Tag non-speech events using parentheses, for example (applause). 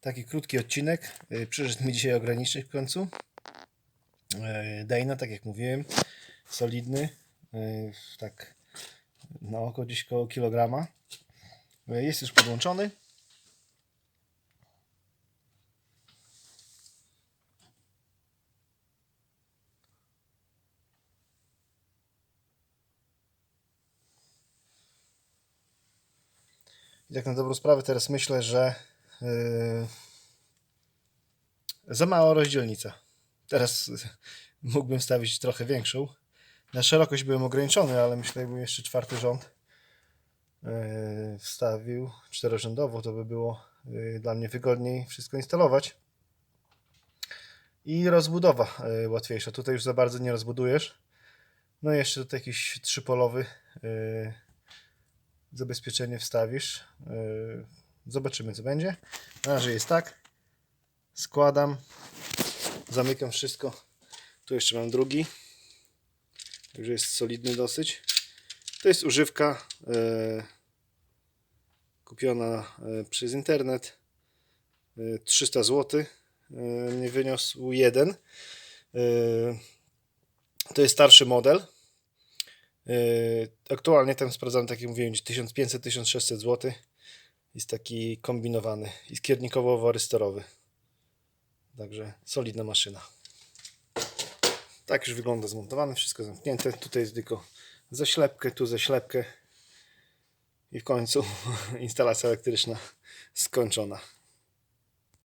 Taki krótki odcinek. Y, Przyszedł mi dzisiaj ogranicznik w końcu. Y, Dejna, tak jak mówiłem, solidny. y, Tak na oko gdzieś koło kilograma. Jest już podłączony. I tak na dobrą sprawę teraz myślę, że za mała rozdzielnica. Teraz (laughs) mógłbym stawić trochę większą. Na szerokość byłem ograniczony, ale myślę, jakbym jeszcze czwarty rząd yy, wstawił czterorządowo, to by było yy, dla mnie wygodniej wszystko instalować. I rozbudowa yy, łatwiejsza. Tutaj już za bardzo nie rozbudujesz. No i jeszcze tutaj jakiś trzypolowy yy, zabezpieczenie wstawisz. Zobaczymy co będzie. Na razie jest tak. Składam. Zamykam wszystko. Tu jeszcze mam drugi. Także jest solidny dosyć. To jest używka yy, kupiona yy, przez internet. Yy, 300 zł. Yy, mnie jeden. Yy, to jest starszy model. Yy, Aktualnie tam sprawdzam, tak jak mówiłem, 1500-1600 zł. Jest taki kombinowany i skiernikowo-warystorowy. Także solidna maszyna. Tak już wygląda zmontowany, wszystko zamknięte. Tutaj jest tylko zaślepkę, tu zaślepkę i w końcu (laughs) instalacja elektryczna skończona.